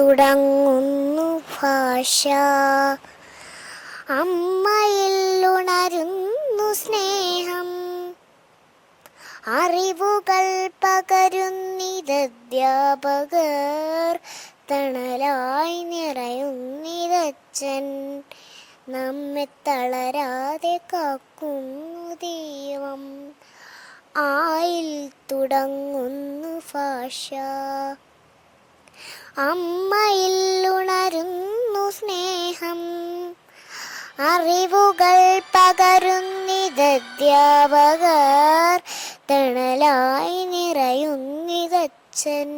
തുടങ്ങുന്നു ഭാഷ. അമ്മയിൽ ഉണരുന്നു സ്നേഹം. അറിവുകൾ പകരുന്നിതധ്യാപകർ തണലായി നിറയുന്നിതച്ഛൻ. നമ്മെ തളരാതെ കാക്കുന്നു ദൈവം. ആയിൽ തുടങ്ങുന്നു ഭാഷ. അമ്മയിൽ ഉണരുന്നു സ്നേഹം. അറിവുകൾ പകരുന്നിതധ്യാപകർ തണലായി നിറയുന്നിതച്ഛൻ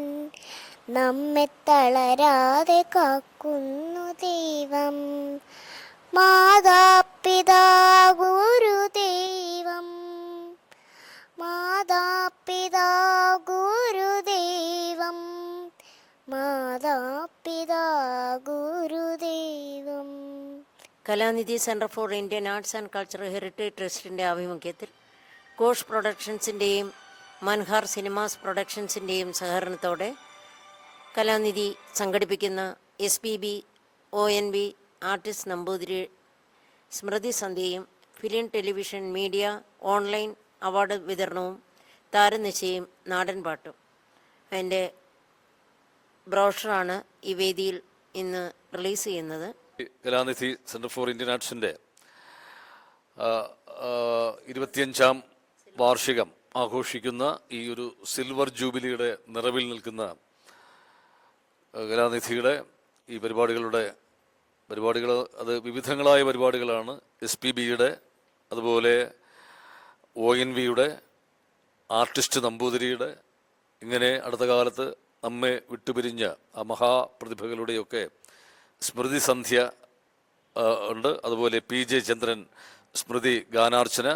നമ്മെ തളരാതെ കാക്കുന്നു Kalanidhi centre for Indian arts and cultural heritage ട്രസ്റ്റിന്റെ ആഭിമുഖ്യത്തിൽ കോഷ് പ്രൊഡക്ഷൻസിന്റെയും മൻഹാർ സിനിമാസ് പ്രൊഡക്ഷൻസിന്റെയും സഹകരണത്തോടെ കലാനിധി സംഘടിപ്പിക്കുന്ന S P B O N B artist Namboothiri സ്മൃതി സന്ധ്യയും film television media online award വിതരണവും താരനിശയും നാടൻ പാട്ടും. അതിന്റെ ബ്രോഷറാണ് ഈ വേദിയിൽ ഇന്ന് റിലീസ് ചെയ്യുന്നത്. കലാനിധി സെന്റർ ഫോർ ഇന്ത്യൻ ആർട്സിന്റെ ഇരുപത്തിയഞ്ചാം വാർഷികം ആഘോഷിക്കുന്ന ഈ ഒരു സിൽവർ ജൂബിലിയുടെ നിറവിൽ നിൽക്കുന്ന കലാനിധിയുടെ ഈ പരിപാടികളുടെ പരിപാടികൾ അത് വിവിധങ്ങളായ പരിപാടികളാണ്. എസ് പി ബിയുടെ അതുപോലെ ഒ എൻ വിയുടെ ആർട്ടിസ്റ്റ് നമ്പൂതിരിയുടെ ഇങ്ങനെ അടുത്ത കാലത്ത് നമ്മെ വിട്ടുപിരിഞ്ഞ ആ മഹാപ്രതിഭകളുടെയൊക്കെ സ്മൃതി സന്ധ്യ ഉണ്ട്. അതുപോലെ പി ജെ ചന്ദ്രൻ സ്മൃതി ഗാനാർച്ചന.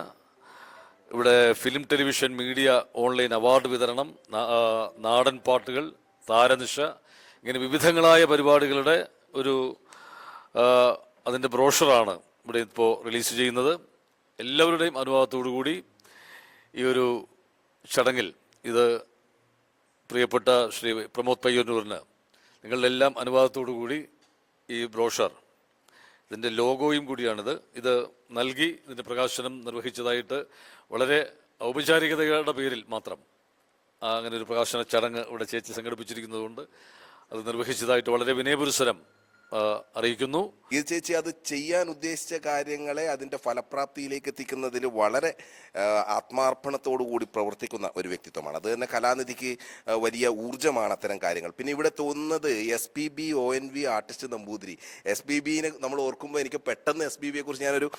ഇവിടെ film television media online award വിതരണം നാടൻ പാട്ടുകൾ താരനിശ ഇങ്ങനെ വിവിധങ്ങളായ പരിപാടികളുടെ ഒരു അതിന്റെ ബ്രോഷറാണ് ഇവിടെ ഇപ്പോൾ റിലീസ് ചെയ്യുന്നത്. എല്ലാവരുടെയും അനുഭവത്തോടു കൂടി ഈ ഒരു ചടങ്ങിൽ ഇത് പ്രിയപ്പെട്ട ശ്രീ പ്രമോദ് പയ്യന്നൂരിന് നിങ്ങളുടെ എല്ലാം അനുവാദത്തോടു കൂടി ഈ ബ്രോഷർ. ഇതിന്റെ ലോഗോയും കൂടിയാണിത്. ഇത് നൽകി ഇതിന്റെ പ്രകാശനം നിർവഹിച്ചതായിട്ട് വളരെ ഔപചാരികതകളുടെ പേരിൽ മാത്രം. അങ്ങനെ ഒരു പ്രകാശന ചടങ്ങ് ഇവിടെ ചേച്ചി സംഘടിപ്പിച്ചിരിക്കുന്നതുകൊണ്ട് അത് നിർവഹിച്ചതായിട്ട് വളരെ വിനയപുരസരം അറിയിക്കുന്നു. ഈ ചേച്ചി അത് ചെയ്യാൻ ഉദ്ദേശിച്ച കാര്യങ്ങളെ അതിന്റെ ഫലപ്രാപ്തിയിലേക്ക് എത്തിക്കുന്നതിൽ വളരെ ആത്മാർപ്പണത്തോടുകൂടി ആത്മാർപ്പണത്തോടു കൂടി പ്രവർത്തിക്കുന്ന ഒരു വ്യക്തിത്വമാണ്. അത് തന്നെ കലാനിധിക്ക് വലിയ ഊർജമാണ് അത്തരം കാര്യങ്ങൾ. പിന്നെ ഇവിടെ തോന്നുന്നത് S P B O N V artist Namboothiri. S P ബിനെ നമ്മൾ ഓർക്കുമ്പോൾ എനിക്ക് പെട്ടെന്ന് എസ് ബി ബിയെ കുറിച്ച് ഞാനൊരു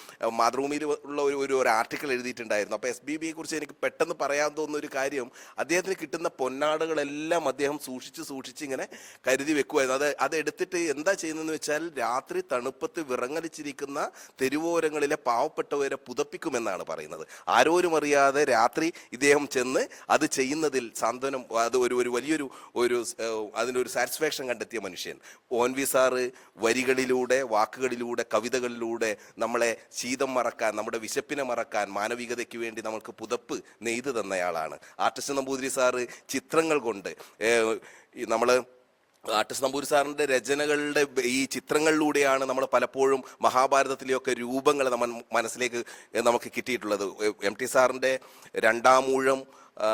മാതൃഭൂമിയിൽ ഉള്ള ഒരു ഒരു ഒരു ആർട്ടിക്കിൾ എഴുതിയിട്ടുണ്ടായിരുന്നു. അപ്പോൾ എസ് ബി ബിയെ കുറിച്ച് എനിക്ക് പെട്ടെന്ന് പറയാൻ തോന്നുന്ന ഒരു കാര്യം അദ്ദേഹത്തിന് കിട്ടുന്ന പൊന്നാടുകളെല്ലാം അദ്ദേഹം സൂക്ഷിച്ച് സൂക്ഷിച്ച് ഇങ്ങനെ കരുതി വെക്കുമായിരുന്നു അത് അത് എടുത്തിട്ട് എന്താ ചെയ്യുന്നതെന്ന് വെച്ചാൽ രാത്രി തണുപ്പത്ത് വിറങ്ങലിച്ചിരിക്കുന്ന തെരുവോരങ്ങളിലെ പാവപ്പെട്ടവരെ പുതപ്പിക്കുമെന്നാണ് പറയുന്നത്. ആരോരും അറിയാതെ രാത്രി ഇദ്ദേഹം ചെന്ന് അത് ചെയ്യുന്നതിൽ സാന്ത്വനം അത് ഒരു ഒരു വലിയൊരു ഒരു അതിനൊരു സാറ്റിസ്ഫാക്ഷൻ കണ്ടെത്തിയ മനുഷ്യൻ. ഓൻ വി സാറ് വരികളിലൂടെ വാക്കുകളിലൂടെ കവിതകളിലൂടെ നമ്മളെ ശീതം മറക്കാൻ നമ്മുടെ വിശപ്പിനെ മറക്കാൻ മാനവികതയ്ക്ക് വേണ്ടി നമ്മൾക്ക് പുതപ്പ് നെയ്ത് തന്നയാളാണ്. ആർട്ടിസ്റ്റ് നമ്പൂതിരി സാറ് ചിത്രങ്ങൾ കൊണ്ട് നമ്മൾ ആർട്ടിസ്റ്റ് നമ്പൂരി സാറിന്റെ രചനകളുടെ ഈ ചിത്രങ്ങളിലൂടെയാണ് നമ്മൾ പലപ്പോഴും മഹാഭാരതത്തിലെയൊക്കെ രൂപങ്ങൾ നമ്മൾ മനസ്സിലേക്ക് നമുക്ക് കിട്ടിയിട്ടുള്ളത്. എം ടി സാറിന്റെ രണ്ടാമൂഴം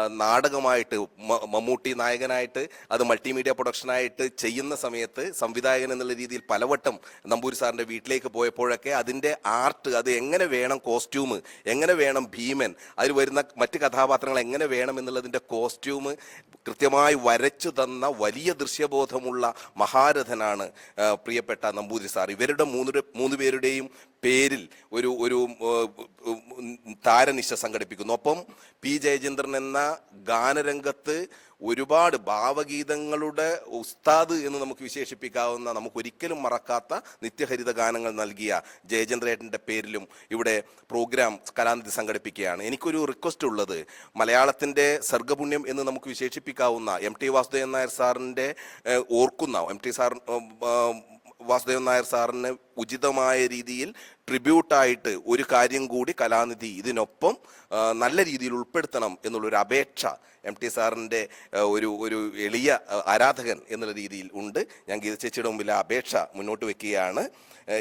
നാടകമായിട്ട് മമ്മൂട്ടി നായകനായിട്ട് അത് മൾട്ടിമീഡിയ പ്രൊഡക്ഷനായിട്ട് ചെയ്യുന്ന സമയത്ത് സംവിധായകൻ എന്നുള്ള രീതിയിൽ പലവട്ടം നമ്പൂരി സാറിന്റെ വീട്ടിലേക്ക് പോയപ്പോഴൊക്കെ അതിന്റെ ആർട്ട് അത് എങ്ങനെ വേണം കോസ്റ്റ്യൂം എങ്ങനെ വേണം ഭീമൻ അതിൽ വരുന്ന മറ്റ് കഥാപാത്രങ്ങൾ എങ്ങനെ വേണം എന്നുള്ളതിന്റെ കോസ്റ്റ്യൂം കൃത്യമായി വരച്ചു തന്ന വലിയ ദൃശ്യബോധമുള്ള മഹാരഥനാണ് പ്രിയപ്പെട്ട നമ്പൂതിരി സാർ. ഇവരുടെ മൂന്ന് മൂന്ന് പേരുടെയും പേരിൽ ഒരു ഒരു താരനിശ സംഘടിപ്പിക്കുന്നു. ഒപ്പം പി. ജയചന്ദ്രൻ എന്ന ഗാനരംഗത്ത് ഒരുപാട് ഭാവഗീതങ്ങളുടെ ഉസ്താദ് എന്ന് നമുക്ക് വിശേഷിപ്പിക്കാവുന്ന നമുക്ക് ഒരിക്കലും മറക്കാത്ത നിത്യഹരിത ഗാനങ്ങൾ നൽകിയ ജയചന്ദ്രേട്ടന്റെ പേരിലും ഇവിടെ പ്രോഗ്രാം കലാനിധി സംഘടിപ്പിക്കുകയാണ്. എനിക്കൊരു റിക്വസ്റ്റ് ഉള്ളത്. മലയാളത്തിന്റെ സർഗപുണ്യം എന്ന് നമുക്ക് വിശേഷിപ്പിക്കാവുന്ന എം. ടി വാസുദേവൻ നായർ സാറിന്റെ ഓർക്കുന്ന M. T sir Vasudevan Nair സാറിന് ഉചിതമായ രീതിയിൽ ട്രിബ്യൂട്ടായിട്ട് ഒരു കാര്യം കൂടി കലാനിധി ഇതിനൊപ്പം നല്ല രീതിയിൽ ഉൾപ്പെടുത്തണം എന്നുള്ളൊരു അപേക്ഷ എം ടി സാറിന്റെ ഒരു ഒരു എളിയ ആരാധകൻ എന്നുള്ള രീതിയിൽ ഉണ്ട്. ഞാൻ ഗീത ചേച്ചിയുടെ മുമ്പിൽ ആ അപേക്ഷ മുന്നോട്ട് വെക്കുകയാണ്.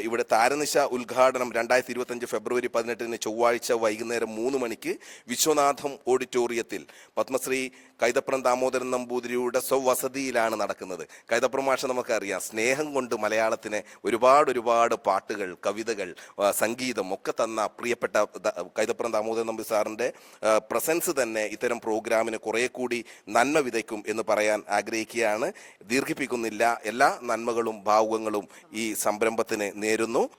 ഇവിടെ താരനിശ ഉദ്ഘാടനം രണ്ടായിരത്തി ഇരുപത്തഞ്ച് ഫെബ്രുവരി പതിനെട്ടിന് ചൊവ്വാഴ്ച വൈകുന്നേരം മൂന്ന് മണിക്ക് വിശ്വനാഥം ഓഡിറ്റോറിയത്തിൽ പത്മശ്രീ കൈതപ്രം ദാമോദരൻ നമ്പൂതിരിയുടെ സ്വവസതിയിലാണ് നടക്കുന്നത്. കൈതപ്രം നമുക്കറിയാം സ്നേഹം കൊണ്ട് മലയാളത്തിന് ഒരുപാട് ഒരുപാട് പാട്ടുകൾ കവിതകൾ സംഗീതം ഒക്കെ തന്ന പ്രിയപ്പെട്ട കൈതപ്പുറം ദാമോദരൻ നമ്പി സാറിന്റെ പ്രസൻസ് തന്നെ ഇത്തരം പ്രോഗ്രാമിന് കുറേ കൂടി നന്മ വിതയ്ക്കും എന്ന് പറയാൻ ആഗ്രഹിക്കുകയാണ്. ദീർഘിപ്പിക്കുന്നില്ല. എല്ലാ നന്മകളും ഭാവുകങ്ങളും ഈ സംരംഭത്തിന് നേരുന്നു.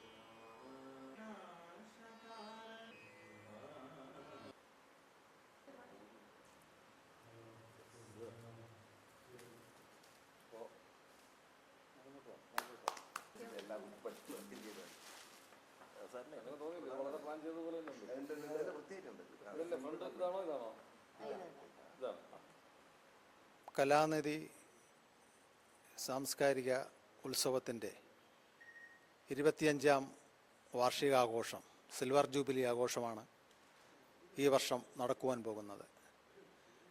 കലാനിധി സാംസ്കാരിക ഉത്സവത്തിന്റെ ഇരുപത്തിയഞ്ചാം വാർഷികാഘോഷം സിൽവർ ജൂബിലി ആഘോഷമാണ് ഈ വർഷം നടക്കുവാൻ പോകുന്നത്.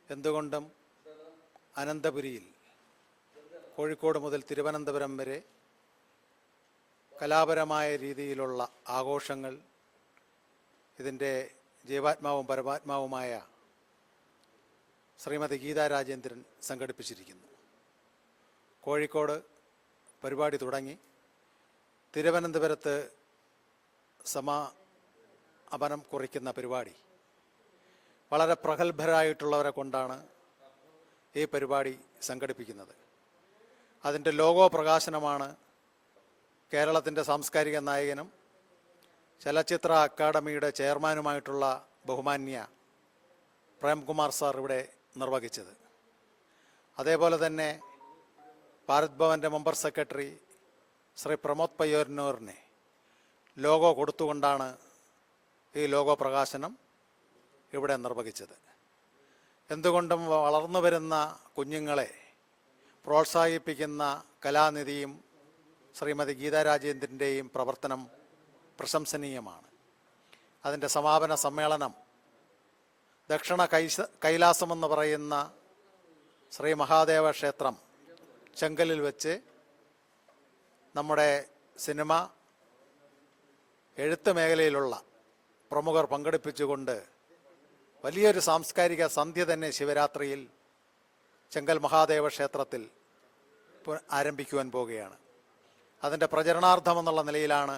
എന്തുകൊണ്ടും അനന്തപുരിയിൽ കോഴിക്കോട് മുതൽ തിരുവനന്തപുരം വരെ കലാപരമായ രീതിയിലുള്ള ആഘോഷങ്ങൾ ഇതിന്റെ ജീവാത്മാവും പരമാത്മാവുമായ ശ്രീമതി ഗീതാ രാജേന്ദ്രൻ സംഘടിപ്പിച്ചിരിക്കുന്നു. കോഴിക്കോട് പരിപാടി തുടങ്ങി. തിരുവനന്തപുരത്ത് സമാപനം കുറിക്കുന്ന പരിപാടി. വളരെ പ്രഗത്ഭരായിട്ടുള്ളവരെ കൊണ്ടാണ് ഈ പരിപാടി സംഘടിപ്പിക്കുന്നത്. അതിന്റെ ലോഗോ പ്രകാശനമാണ് കേരളത്തിന്റെ സാംസ്കാരിക നായകനും ചലച്ചിത്ര അക്കാദമിയുടെ ചെയർമാനുമായിട്ടുള്ള ബഹുമാന്യ പ്രേംകുമാർ സാർ ഇവിടെ നിർവഹിച്ചത്. അതേപോലെ തന്നെ ഭാരത് ഭവന്റെ മെമ്പർ സെക്രട്ടറി ശ്രീ പ്രമോദ് പയ്യോർനൂറിനെ ലോഗോ കൊടുത്തുകൊണ്ടാണ് ഈ ലോഗോ പ്രകാശനം ഇവിടെ നിർവഹിച്ചത്. എന്തുകൊണ്ടും വളർന്നു വരുന്ന കുഞ്ഞുങ്ങളെ പ്രോത്സാഹിപ്പിക്കുന്ന കലാനിധിയും ശ്രീമതി ഗീതാ രാജേന്ദ്രന്റെയും പ്രവർത്തനം പ്രശംസനീയമാണ്. അതിന്റെ സമാപന സമ്മേളനം ദക്ഷിണ കൈസ കൈലാസമെന്ന് പറയുന്ന ശ്രീ മഹാദേവ ക്ഷേത്രം ചെങ്കലിൽ വെച്ച് നമ്മുടെ സിനിമ എഴുത്ത് മേഖലയിലുള്ള പ്രമുഖർ പങ്കെടുപ്പിച്ചുകൊണ്ട് വലിയൊരു സാംസ്കാരിക സന്ധ്യ തന്നെ ശിവരാത്രിയിൽ ചെങ്കൽ മഹാദേവ ക്ഷേത്രത്തിൽ ആരംഭിക്കുവാൻ പോവുകയാണ്. അതിന്റെ പ്രചരണാർത്ഥം എന്നുള്ള നിലയിലാണ്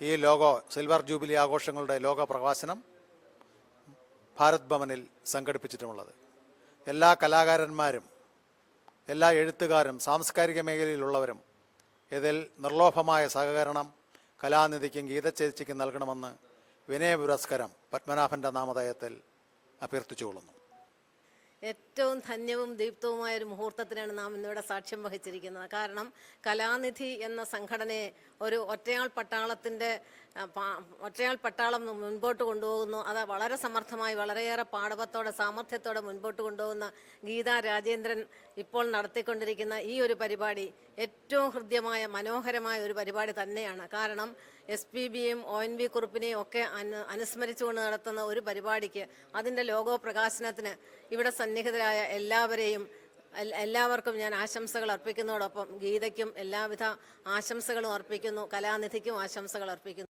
ഈ ലോഗോ സിൽവർ ജൂബിലി ആഘോഷങ്ങളുടെ ലോക പ്രകാശനം ഭാരത് ഭവനിൽ സംഘടിപ്പിച്ചിട്ടുമുള്ളത്. എല്ലാ കലാകാരന്മാരും എല്ലാ എഴുത്തുകാരും സാംസ്കാരിക മേഖലയിലുള്ളവരും ഇതിൽ നിർലോഭമായ സഹകരണം കലാനിധിക്കും ഗീതചേച്ചിക്കും നൽകണമെന്ന് വിനയ പുരസ്കാരം പത്മനാഭന്റെ നാമധേയത്തിൽ അഭ്യർത്ഥിച്ചുകൊള്ളുന്നു. ഏറ്റവും ധന്യവും ദീപ്തവുമായ ഒരു മുഹൂർത്തത്തിനാണ് നാം ഇന്നിവിടെ സാക്ഷ്യം വഹിച്ചിരിക്കുന്നത്. കാരണം കലാനിധി എന്ന സംഘടനയെ ഒരു ഒറ്റയാൾ പട്ടാളത്തിന്റെ ഒറ്റയാൾ പട്ടാളം മുൻപോട്ട് കൊണ്ടുപോകുന്നു. അത് വളരെ സമർത്ഥമായി വളരെയേറെ പാടവത്തോടെ സാമർഥ്യത്തോടെ മുൻപോട്ട് കൊണ്ടുപോകുന്ന ഗീതാ രാജേന്ദ്രൻ ഇപ്പോൾ നടത്തിക്കൊണ്ടിരിക്കുന്ന ഈ ഒരു പരിപാടി ഏറ്റവും ഹൃദ്യമായ മനോഹരമായ ഒരു പരിപാടി തന്നെയാണ്. കാരണം എസ് പി ബിയും ഒ എൻ വി കുറുപ്പിനെയും ഒക്കെ അനു അനുസ്മരിച്ചുകൊണ്ട് നടത്തുന്ന ഒരു പരിപാടിക്ക് അതിന്റെ ലോഗോ പ്രകാശനത്തിന് ഇവിടെ സന്നിഹിതരായ എല്ലാവരെയും എല്ലാവർക്കും ഞാൻ ആശംസകൾ അർപ്പിക്കുന്നതോടൊപ്പം ഗീതയ്ക്കും എല്ലാവിധ ആശംസകളും അർപ്പിക്കുന്നു കലാനിധിക്കും ആശംസകൾ അർപ്പിക്കുന്നു.